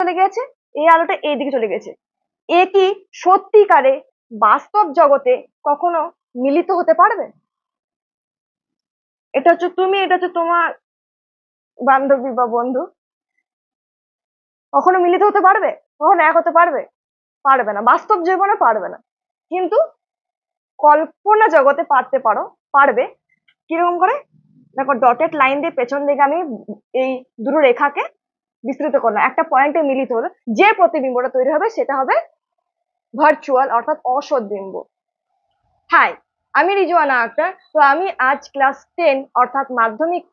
চলে গেছে, এই আলোটা এই দিকে চলে গেছে। এ কি সত্যিকারে বাস্তব জগতে কখনো মিলিত হতে পারবে? এটা হচ্ছে তুমি, এটা হচ্ছে তোমার বান্ধবী বা বন্ধু। কখনো মিলিত হতে পারবে? কখনো এক হতে পারবে? পারবে না। বাস্তব জীবনে পারবে না। কিন্তু কল্পনা জগতে পারতে পারো, পারবে। কীরকম করে? দেখো ডটেড লাইন দিয়ে পেছন দিকে আমি এই দুটো রেখাকে বিস্তৃত করলাম। একটা পয়েন্টে মিলিত হলো, যে প্রতিবিম্বটা তৈরি হবে সেটা হবে ভার্চুয়াল অর্থাৎ অসৎ বিম্ব। হাই আমি রিজওয়ানা আক্তার, তো আমি আজ ক্লাস টেন অর্থাৎ মাধ্যমিক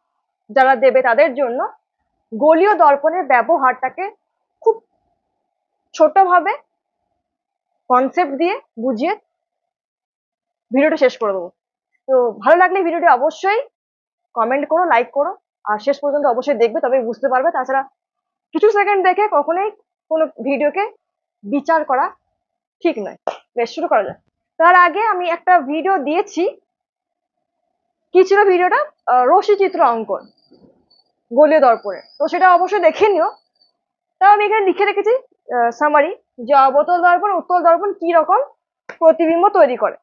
যারা দেবে তাদের জন্য গোলীয় দর্পণের ব্যবহারটাকে খুব ছোটভাবে কনসেপ্ট দিয়ে বুঝিয়ে ভিডিওটা শেষ করে দেবো। তো ভালো লাগলে ভিডিওটি অবশ্যই কমেন্ট করো লাইক করো, আর শেষ পর্যন্ত অবশ্যই দেখবে তবে বুঝতে পারবে। তাছাড়া কিছু সেকেন্ড দেখে কখনোই কোনো ভিডিওকে বিচার করা ঠিক নয়। বেশ, শুরু করা যায় তার আগে আমি একটা ভিডিও দিয়েছি। কি ছিল ভিডিওটা রশি চিত্র অঙ্কন, গোলীয় দর্পণে তো সেটা অবশ্যই দেখে নিও। তাও আমি এখানে লিখে রেখেছি সামারি যে অবতল দর্পণ, উত্তল দর্পণ কি রকম প্রতিবিম্ব তৈরি করে।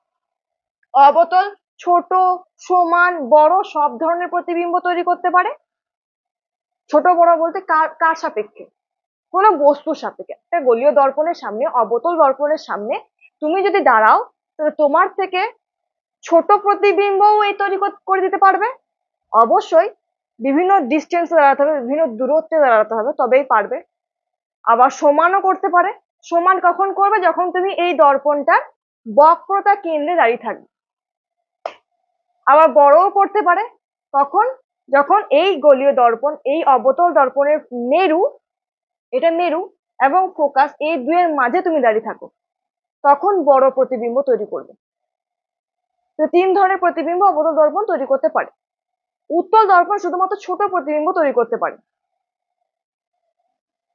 অবতল, ছোট, সমান, বড়, সব ধরনের প্রতিবিম্ব তৈরি করতে পারে। ছোট বড় বলতে কার কার সাপেক্ষে? কোনো বস্তুর সাপেক্ষে। একটা দর্পণের সামনে, অবতল দর্পণের সামনে তুমি যদি দাঁড়াও, তাহলে তোমার থেকে ছোট প্রতিবিম্বও এই তৈরি করে দিতে পারবে। অবশ্যই বিভিন্ন ডিস্টেন্সে দাঁড়াতে হবে, বিভিন্ন দূরত্বে দাঁড়াতে হবে, তবেই পারবে। আবার সমানও করতে পারে। সমান কখন করবে? যখন তুমি এই দর্পণটার বক্রতা কেন্দ্রে দাঁড়িয়ে থাকবে। আবার বড়ও করতে পারে, তখন যখন এই গোলীয় দর্পণ, এই অবতল দর্পণের মেরু, এটা মেরু এবং ফোকাস এই দুয়ের মাঝে তুমি দাঁড়িয়ে থাকো, তখন বড় প্রতিবিম্ব তৈরি করবে। তো তিন ধরনের প্রতিবিম্ব অবতল দর্পণ তৈরি করতে পারে। উত্তল দর্পণ শুধুমাত্র ছোট প্রতিবিম্ব তৈরি করতে পারে।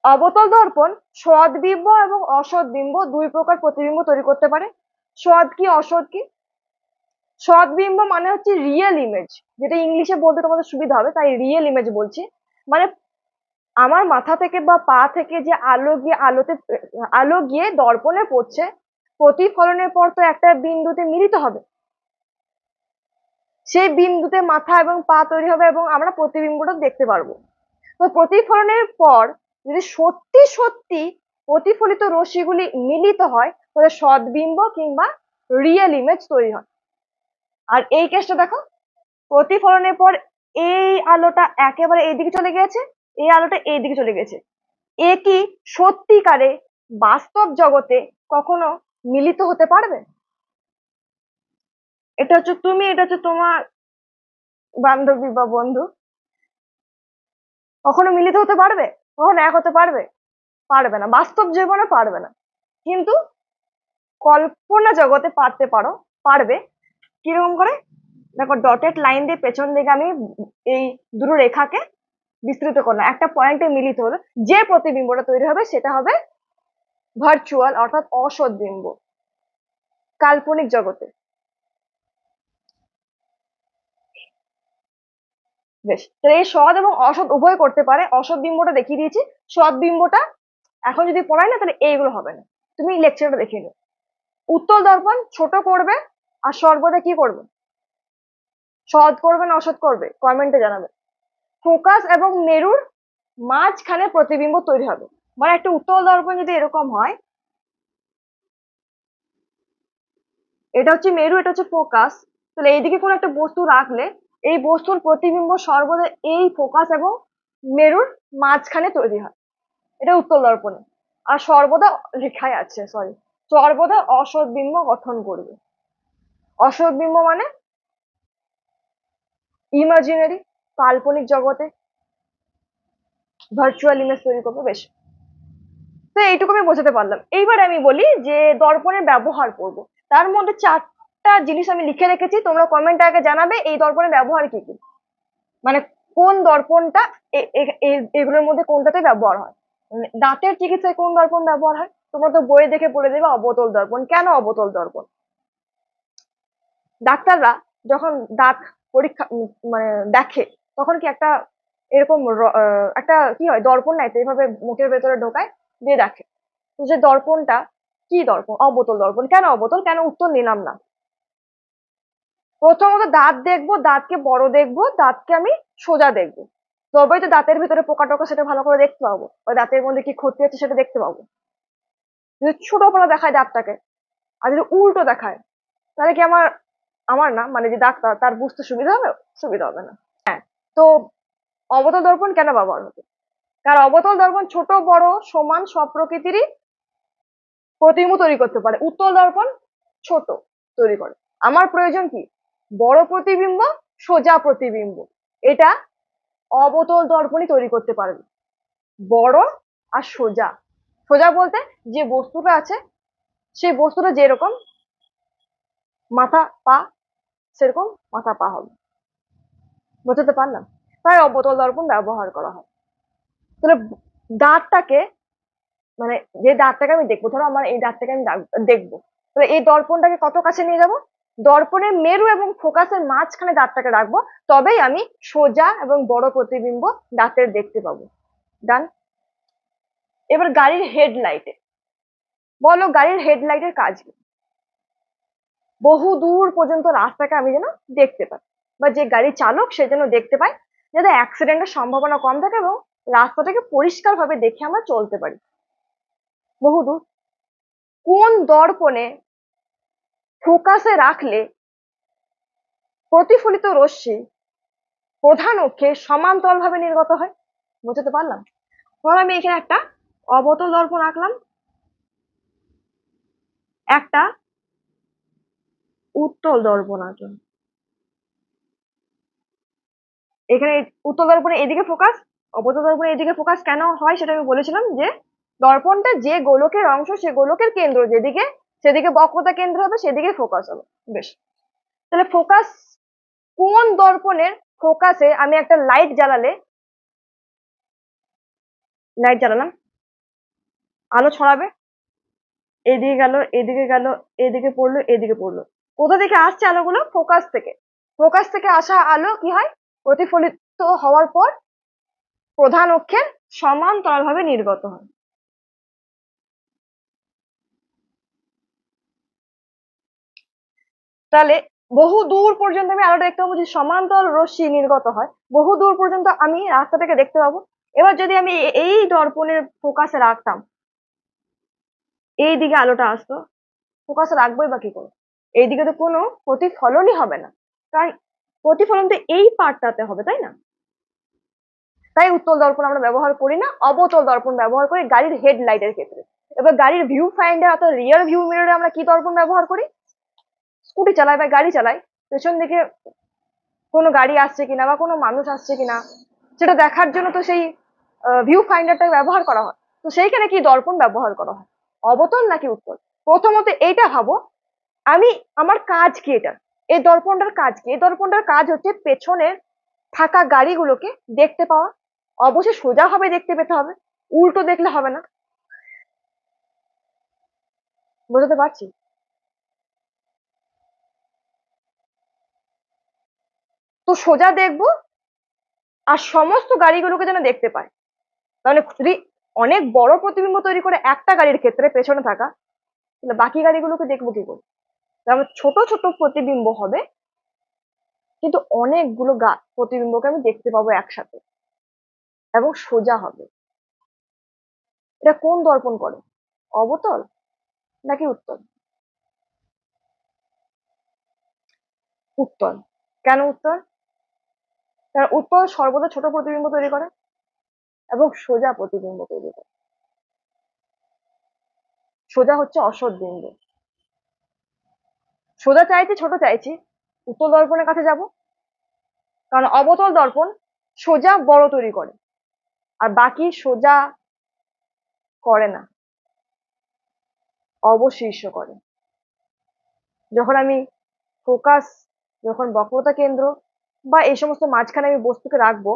অবতল দর্পণ সৎ বিম্ব এবং অসৎ বিম্ব দুই প্রকার প্রতিবিম্ব তৈরি করতে পারে। সৎ কি অসৎ কি? সৎ বিম্ব মানে হচ্ছে রিয়েল ইমেজ যেটা ইংলিশে বলতে তোমাদের সুবিধা হবে, তাই রিয়েল ইমেজ বলছি। মানে আমার মাথা থেকে বা পা থেকে যে আলো গিয়ে আলোতে, আলো গিয়ে দর্পণে পড়ছে, প্রতিফলনের পর তো একটা বিন্দুতে মিলিত হবে। সেই বিন্দুতে মাথা এবং পা তৈরি হবে এবং আমরা প্রতিবিম্বটা দেখতে পারব। তো প্রতিফলনের পর যদি সত্যি সত্যি প্রতিফলিত রশ্মিগুলি মিলিত হয়, তাহলে সদ্বিম্ব কিংবা রিয়েল ইমেজ তৈরি হয়। আর এই কেসটা দেখো, প্রতিফলনের পর এই আলোটা একেবারে এইদিকে চলে গেছে এই আলোটা এইদিকে চলে গেছে এ কি সত্যিকারে বাস্তব জগতে কখনো মিলিত হতে পারবে? এটা হচ্ছে তুমি, এটা হচ্ছে তোমার বান্ধবী বা বন্ধু। কখনো মিলিত হতে পারবে? কখনো এক হতে পারবে? পারবে না। বাস্তব জীবনে পারবে না। কিন্তু কল্পনা জগতে পারতে পারো, পারবে। কীরকম করে? দেখো ডটেড লাইন দিয়ে পেছন দিকে আমি এই দুটো রেখাকে বিস্তৃত করলাম। একটা পয়েন্টে মিলিত হলো। যে প্রতিবিম্বটা তৈরি হবে, সেটা হবে ভার্চুয়াল অর্থাৎ অসৎ বিম্ব। কাল্পনিক জগতে। বেশ, তাহলে এই সৎ এবং অসৎ উভয় করতে পারে। অসৎ বিম্বটা দেখিয়ে দিয়েছি। সৎ বিম্বটা এখন যদি পড়াই না, তাহলে এইগুলো হবে না। তুমি লেকচারটা দেখিয়ে নিও। উত্তল দর্পণ ছোট করবে আর সর্বদা কি করবে? সৎ করবে না অসৎ করবে? কমেন্টে জানাবে। ফোকাস এবং মেরুর মাঝখানে প্রতিবিম্ব তৈরি হবে। মানে একটা উত্তল দর্পণ যদি এরকম হয়, এটা হচ্ছে মেরু, এটা হচ্ছে ফোকাস। তাহলে এইদিকে কোনো একটা বস্তু রাখলে এই বস্তুর প্রতিবিম্ব সর্বদা এই ফোকাস এবং মেরুর মাঝখানে তৈরি হয়। এটা উত্তল দর্পণে। আর সর্বদা লেখাই আছে সরি সর্বদা অসৎ বিম্ব গঠন করবে। অসৎ বিম্ব মানে? ইমাজিনারি কাল্পনিক জগতে ভার্চুয়াল ইমেজ তৈরি করবে, বেশ। তো এইটুকু আমি বোঝাতে পারলাম। এইবার আমি বলি যে দর্পণের ব্যবহার করব। তার মধ্যে চারটা জিনিস আমি লিখে রেখেছি, তোমরা কমেন্ট আগে জানাবে এই দর্পণের ব্যবহার কি কি। মানে কোন দর্পণটা এগুলোর মধ্যে কোনটাতে ব্যবহার হয়? মানে দাঁতের চিকিৎসায় কোন দর্পণ ব্যবহার হয়? তোমরা তো বই দেখে বলে দেবে অবতল দর্পণ। কেন অবতল দর্পণ? ডাক্তাররা যখন দাঁত পরীক্ষা মানে দেখে, তখন কি একটা এরকম একটা কি হয়, দর্পণ তো এইভাবে মুখের ভেতরে ঢোকায়, দিয়ে দেখে। তো যে দর্পণটা, কি দর্পণ? অবতল দর্পণ। কেন অবতল? কেন উত্তর নিলাম না। প্রথমত দাঁত দেখব, দাঁতকে বড় দেখব, দাঁতকে আমি সোজা দেখব। তবেই তো দাঁতের ভিতরে পোকা টোকা সেটা ভালো করে দেখতে পাবো। ওই দাঁতের মধ্যে কি ক্ষতি হচ্ছে সেটা দেখতে পাবো। যদি ছোট বড় দেখায় দাঁতটাকে, আর যদি উল্টো দেখায়, তাহলে কি আমার আমার না মানে যে ডাক্তার তার বুঝতে সুবিধা হবে সুবিধা হবে না। হ্যাঁ। তো অবতল দর্পণ কেন ব্যবহার হতো? কারণ অবতল দর্পণ ছোট বড় সমান সব প্রকৃতিরই প্রতিবিম্ব তৈরি করতে পারে। উত্তল দর্পণ ছোট তৈরি করে। আমার প্রয়োজন কি? বড় প্রতিবিম্ব সোজা প্রতিবিম্ব। এটা অবতল দর্পণই তৈরি করতে পারবে বড় আর সোজা। সোজা বলতে যে বস্তুটা আছে সেই বস্তুটা যেরকম মাথা পা সেরকম মাথা পা হবে। বোঝাতে পারলাম? তাই অবতল দর্পণ ব্যবহার করা হয়। তাহলে দাঁতটাকে মানে যে দাঁতটাকে আমি দেখব, ধরো আমার এই দাঁতটাকে আমি দেখব। তাহলে এই দর্পণটাকে কত কাছে নিয়ে যাব? দর্পণের মেরু এবং ফোকাসের মাঝখানে দাঁতটাকে রাখব, তবেই আমি সোজা এবং বড় প্রতিবিম্ব দাঁতের দেখতে পাবো। ডান এবার গাড়ির হেডলাইটে বলো গাড়ির হেডলাইটের কাজ কি? বহু দূর পর্যন্ত রাস্তাকে আমি যেন দেখতে পাই। বা যে গাড়ি চালক সে যেন দেখতে পায়, যাতে অ্যাক্সিডেন্টের সম্ভাবনা কম থাকে এবং রাস্তাটাকে পরিষ্কারভাবে দেখে আমরা চলতে পারি। বহুদূর কোন দর্পণে ফোকাসে রাখলে প্রতিফলিত রশ্মি প্রধান অক্ষে সমান্তরালভাবে নির্গত হয়? বুঝতে পারলাম? আমি এখানে একটা অবতল দর্পণ আঁকলাম। একটা উত্তল দর্পণ আঁকলাম এখানে উত্তল দর্পণে এদিকে ফোকাস অবতল দর্পণে এদিকে ফোকাস কেন হয় সেটা আমি বলেছিলাম যে, দর্পণটা যে গোলকের অংশ, সে গোলকের কেন্দ্র, যেদিকে, সেদিকে বক্রতা কেন্দ্র হবে, সেদিকে ফোকাস হবে। বেশ। তাহলে ফোকাস কোন দর্পণের ফোকাসে আমি একটা লাইট জ্বালালে লাইট জ্বালালাম, আলো ছড়াবে, এদিকে গেল এদিকে গেল, এদিকে পড়ল এদিকে পড়ল। কোথা থেকে আসছে আলোগুলো? ফোকাস থেকে। ফোকাস থেকে আসা আলো কি হয়? প্রতিফলিত হওয়ার পর প্রধান অক্ষের সমান্তরালভাবে নির্গত হয়। তাহলে বহু দূর পর্যন্ত আমি আলোটা দেখতে পাবো যে সমান্তরাল রশ্মি নির্গত হয়। বহু দূর পর্যন্ত আমি রাস্তাটাকে দেখতে পাবো। এবার যদি আমি এই দর্পণের ফোকাসে রাখতাম, এই দিকে আলোটা আসতো, ফোকাসে রাখবোই বা কি করে? এইদিকে তো কোনো প্রতিফলনই হবে না। কারণ প্রতিফলন তো এই পার্টটাতে হবে, তাই না? তাই উত্তল দর্পণ আমরা ব্যবহার করি না, অবতল দর্পণ ব্যবহার করি গাড়ির হেডলাইটের ক্ষেত্রে। এবার গাড়ির ভিউ ফাইন্ডার অর্থাৎ রিয়ার ভিউ মিররে আমরা কি দর্পণ ব্যবহার করি? স্কুটি চালাই বা গাড়ি চালাই পেছন দিকে কোনো গাড়ি আসছে কিনা বা কোনো মানুষ আসছে কিনা, সেটা দেখার জন্য তো সেই ভিউ ফাইন্ডারটা ব্যবহার করা হয়। তো সেইখানে কি দর্পণ ব্যবহার করা হয়? অবতল নাকি উত্তল? প্রথমত এইটা ভাবো আমি, আমার কাজ কি এটা? এই দর্পণটার কাজ কি? এই দর্পণটার কাজ হচ্ছে পেছনের থাকা গাড়িগুলোকে দেখতে পাওয়া। অবশ্যই সোজাভাবে দেখতে পেতে হবে, উল্টো দেখলে হবে না। বুঝতে পারছি? তো সোজা দেখব আর সমস্ত গাড়িগুলোকে যেন দেখতে পায় তাহলে যদি অনেক বড় প্রতিবিম্ব তৈরি করে একটা গাড়ির ক্ষেত্রে পেছনে থাকা বাকি গাড়িগুলোকে দেখব কি করে? তাহলে ছোট ছোট প্রতিবিম্ব হবে। কিন্তু অনেকগুলো গা প্রতিবিম্বকে আমি দেখতে পাবো একসাথে। এবং সোজা হবে। এটা কোন দর্পণ করে? অবতল নাকি উত্তল উত্তল। কেন উত্তল? কারণ উত্তল সর্বদা ছোট প্রতিবিম্ব তৈরি করে এবং সোজা প্রতিবিম্ব তৈরি করে। সোজা হচ্ছে অসৎ বিন্দু। সোজা চাইছি, ছোট চাইছি। উত্তল দর্পণের কাছে যাব। কারণ অবতল দর্পণ সোজা বড় তৈরি করে। আর বাকি সোজা করে না। অবশীর্ষ করে। যখন আমি ফোকাস, যখন বক্রতা কেন্দ্র বা এই সমস্ত মাঝখানে আমি বস্তুকে রাখব,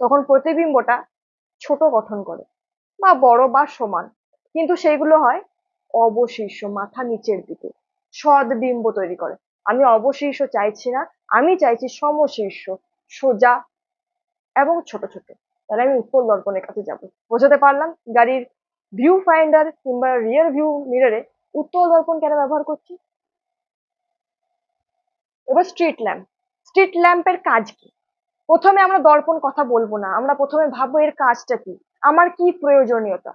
তখন প্রতিবিম্বটা ছোট গঠন করে বা বড় বা সমান। কিন্তু সেগুলো হয় অবশীর্ষ মাথা নিচের দিকে। সদ্বিম্ব তৈরি করে। আমি অবশীর্ষ চাইছি না, আমি চাইছি সমশীর্ষ, সোজা এবং ছোট ছোট। তাহলে আমি উত্তর দর্পণের কাছে যাব। বোঝাতে পারলাম? গাড়ির ভিউ ফাইন্ডার কিংবা রিয়ার ভিউ মিররে উত্তল দর্পণ কেন ব্যবহার করছি? এবার স্ট্রিট ল্যাম্প স্ট্রিট ল্যাম্পের কাজ কি? প্রথমে আমরা দর্পণ কথা বলব না। আমরা প্রথমে ভাববো এর কাজটা কি? আমার কি প্রয়োজনীয়তা?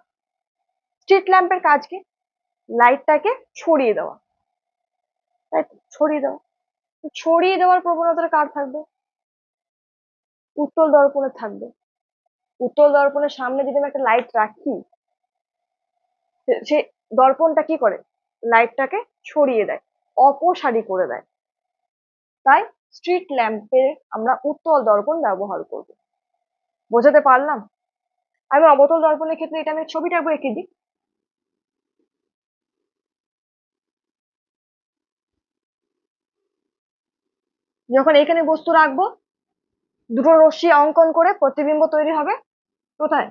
স্ট্রিট ল্যাম্পের কাজ কি? লাইটটাকে ছড়িয়ে দেওয়া। তাই ছড়িয়ে দেওয়া। ছড়িয়ে দেওয়ার প্রবণতাটা কার থাকবে? উত্তল দর্পণে থাকবে। উত্তল দর্পণের সামনে যদি আমি একটা লাইট রাখি, সে- দর্পণটা কি করে? লাইটটাকে ছড়িয়ে দেয়, অপসারী করে দেয়। তাই স্ট্রিট ল্যাম্পে আমরা উত্তল দর্পণ ব্যবহার করব। বোঝাতে পারলাম? আমি অবতল দর্পণের ক্ষেত্রে এটা আমি ছবিটা একবার এঁকে দিই। যখন এখানে বস্তু রাখব, দুটো রশ্মি অঙ্কন করে প্রতিবিম্ব তৈরি হবে, কোথায়?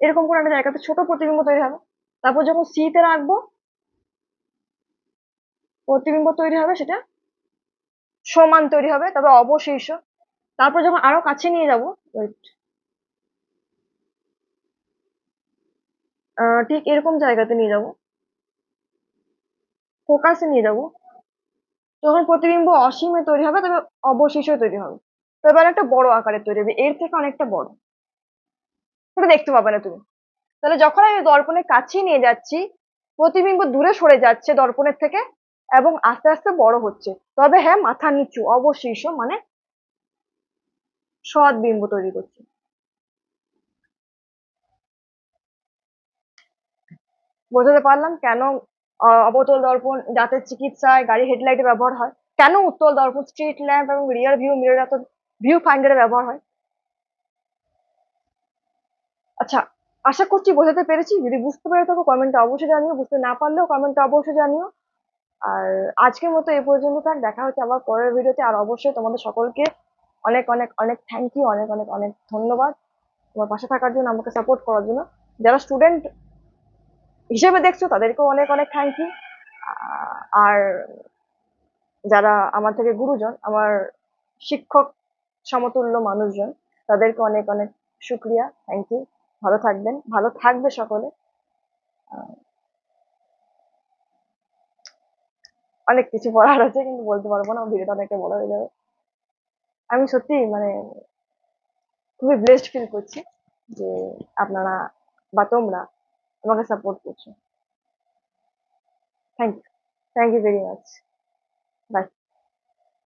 এরকম করে একটা জায়গাতে ছোট প্রতিবিম্ব তৈরি হবে। তারপর যখন সি তে রাখব, প্রতিবিম্ব তৈরি হবে সেটা সমান তৈরি হবে তবে অবশীর্ষ তারপর যখন আরও কাছে নিয়ে যাব ঠিক এরকম জায়গাতে নিয়ে যাব ফোকাসে নিয়ে যাব। তখন প্রতিবিম্ব অসীমে তৈরি হবে, তবে অবশীর্ষ তৈরি হবে। তবে একটা বড় আকারে তৈরি হবে। এর থেকে অনেকটা বড়। সেটা দেখতে পাবে না তুমি। তাহলে যখন আমি দর্পণের কাছেই নিয়ে যাচ্ছি, প্রতিবিম্ব দূরে সরে যাচ্ছে দর্পণের থেকে এবং আস্তে আস্তে বড় হচ্ছে। তবে হ্যাঁ মাথা নিচু অবশীর্ষ মানে সৎ বিম্ব তৈরি করছে। বোঝাতে পারলাম কেন অবতল দর্পণ দাঁতের চিকিৎসায় গাড়ি হেডলাইটে ব্যবহার হয়। কেন উত্তল দর্পণ স্ট্রিট ল্যাম্প এবং রিয়ার ভিউ মিরর এত ভিউ ফাইন্ডারে ব্যবহার হয়? আচ্ছা আশা করছি বোঝাতে পেরেছি। যদি বুঝতে পেরে থাকো কমেন্টে অবশ্যই জানিও। বুঝতে না পারলেও কমেন্টে অবশ্যই জানিও। আর আজকের মতো এই পর্যন্ত থাক। দেখা হচ্ছে আবার পরের ভিডিওতে। আর অবশ্যই তোমাদের সকলকে অনেক অনেক অনেক থ্যাংক ইউ অনেক অনেক অনেক ধন্যবাদ তোমার পাশে থাকার জন্য, আমাকে সাপোর্ট করার জন্য। যারা স্টুডেন্ট হিসেবে দেখছ, তাদেরকেও অনেক অনেক থ্যাংক ইউ আর যারা আমার থেকে গুরুজন, আমার শিক্ষক সমতুল্য মানুষজন, তাদেরকে অনেক অনেক শুক্রিয়া থ্যাংক ইউ ভালো থাকবেন, ভালো থাকবে সকলে। অনেক কিছু বলার আছে, কিন্তু বলতে পারব না ভিডিওটা অনেকটা বলা হয়ে যাবে। আমি সত্যি মানে খুবই ব্লেসড ফিল করছি যে আপনারা বা তোমরা আমাকে সাপোর্ট করছ। Thank you thank you very much bye